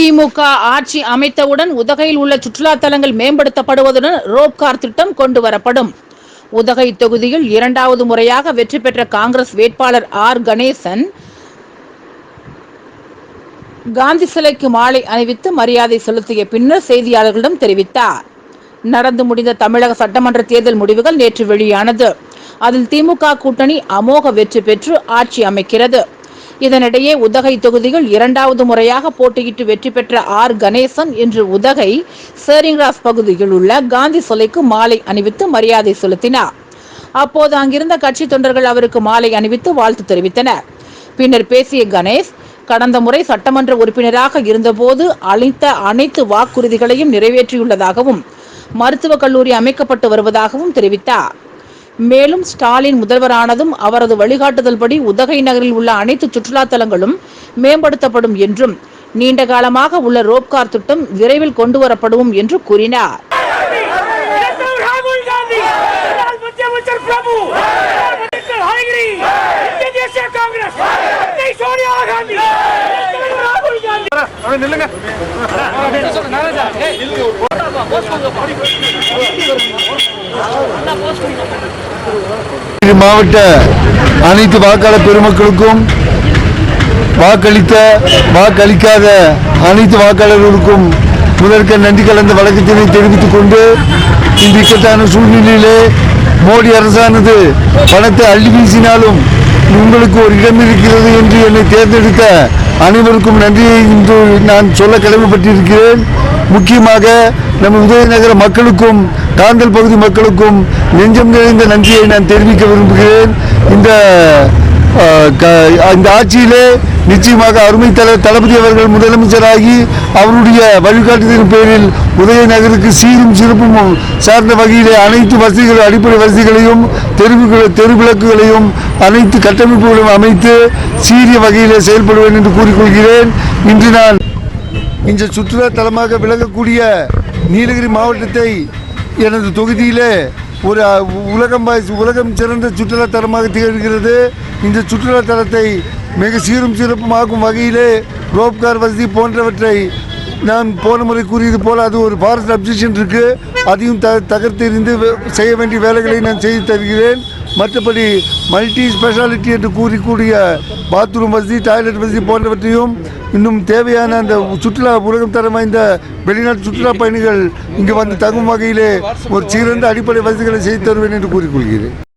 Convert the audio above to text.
திமுக ஆட்சி அமைத்தவுடன் உதகையில் உள்ள சுற்றுலா தலங்கள் மேம்படுத்தப்படுவதுடன் ரோப்கார் திட்டம் கொண்டு வரப்படும் உதகை தொகுதியில் இரண்டாவது முறையாக வெற்றி பெற்ற காங்கிரஸ் வேட்பாளர் ஆர். கணேசன் காந்தி சிலைக்கு மாலை அணிவித்து மரியாதை செலுத்திய பின்னர் செய்தியாளர்களிடம் தெரிவித்தார். நடந்து முடிந்த தமிழக சட்டமன்ற தேர்தல் முடிவுகள் நேற்று வெளியானது. அதில் திமுக கூட்டணி அமோக வெற்றி பெற்று ஆட்சி அமைக்கிறது. இதனிடையே உதகை தொகுதியில் இரண்டாவது முறையாக போட்டியிட்டு வெற்றி பெற்ற ஆர். கணேசன் இன்று உதகை சேரிங்ராஸ் பகுதியில் உள்ள காந்தி சிலைக்கு மாலை அணிவித்து மரியாதை செலுத்தினார். அப்போது அங்கிருந்த கட்சி தொண்டர்கள் அவருக்கு மாலை அணிவித்து வாழ்த்து தெரிவித்தனர். பின்னர் பேசிய கணேஷ் கடந்த முறை சட்டமன்ற உறுப்பினராக இருந்தபோது அளித்த அனைத்து வாக்குறுதிகளையும் நிறைவேற்றியுள்ளதாகவும் மருத்துவக் கல்லூரி அமைக்கப்பட்டு வருவதாகவும் தெரிவித்தார். மேலும் ஸ்டாலின் முதல்வரானதும் அவரது வழிகாட்டுதல்படி உதகை நகரில் உள்ள அனைத்து சுற்றுலா தலங்களும் மேம்படுத்தப்படும் என்றும் நீண்ட காலமாக உள்ள ரோப்கார் திட்டம் விரைவில் கொண்டுவரப்படும் என்று கூறினார். நில்லுங்க. மாவட்ட அனைத்து வாக்காளர் பெருமக்களுக்கும் வாக்களித்த வாக்களிக்காத அனைத்து வாக்காளர்களுக்கும் முதற்க நன்றி கலந்த வழக்கத்தினை தெரிவித்துக் கொண்டு இந்த இக்கட்டான சூழ்நிலையிலே மோடி அரசானது பணத்தை அள்ளி வீசினாலும் உங்களுக்கு ஒரு இடம் இருக்கிறது என்று என்னை தேர்ந்தெடுத்த அனைவருக்கும் நன்றியை இன்று நான் சொல்ல கடமைப்பட்டிருக்கிறேன். முக்கியமாக நம்ம உதயநகர மக்களுக்கும் காந்தல் பகுதி மக்களுக்கும் நெஞ்சம் நிறைந்த நன்றியை நான் தெரிவிக்க விரும்புகிறேன். இந்த க- இந்த ஆட்சியிலே நிச்சயமாக அருமை தல தளபதி அவர்கள் முதலமைச்சராகி அவருடைய வழிகாட்டுதலின் பேரில் உதயநகருக்கு சீரும் சிறப்பும் சார்ந்த வகையிலே அனைத்து வசதிகள் அடிப்படை வசதிகளையும் தெருவுகள் தெருவிளக்குகளையும் அனைத்து கட்டமைப்புகளும் அமைத்து சீரிய வகையிலே செயல்படுவேன் என்று கூறிக்கொள்கிறேன். இன்று நான் இந்த சுற்றுலா தலமாக விளங்கக்கூடிய நீலகிரி மாவட்டத்தை எனது தொகுதியிலே ஒரு உலகம் உலகம் சிறந்த சுற்றுலா தலமாக திகழ்கிறது. இந்த சுற்றுலா தலத்தை மிக சீரும் சிறப்புமாக்கும் வகையிலே ரோப்கார் வசதி போன்றவற்றை நான் போன முறை கூறியது போல் அது ஒரு ஃபாரஸ்ட் அப்ஜெக்ஷன் இருக்குது அதையும் த தகர்த்தெறிந்து வே- செய்ய வேண்டிய வேலைகளை நான் செய்து தருகிறேன். மற்றபடி மல்டி ஸ்பெஷாலிட்டி என்று கூறிக்கூடிய பாத்ரூம் வசதி டாய்லெட் வசதி போன்றவற்றையும் இன்னும் தேவையான அந்த சுற்றுலா உலகம் தரம் வாய்ந்த வெளிநாட்டு சுற்றுலா பயணிகள் இங்கு வந்து தங்கும் வகையிலே ஒரு சிறந்த அடிப்படை வசதிகளை செய்து தருவேன் என்று கூறிக்கொள்கிறேன்.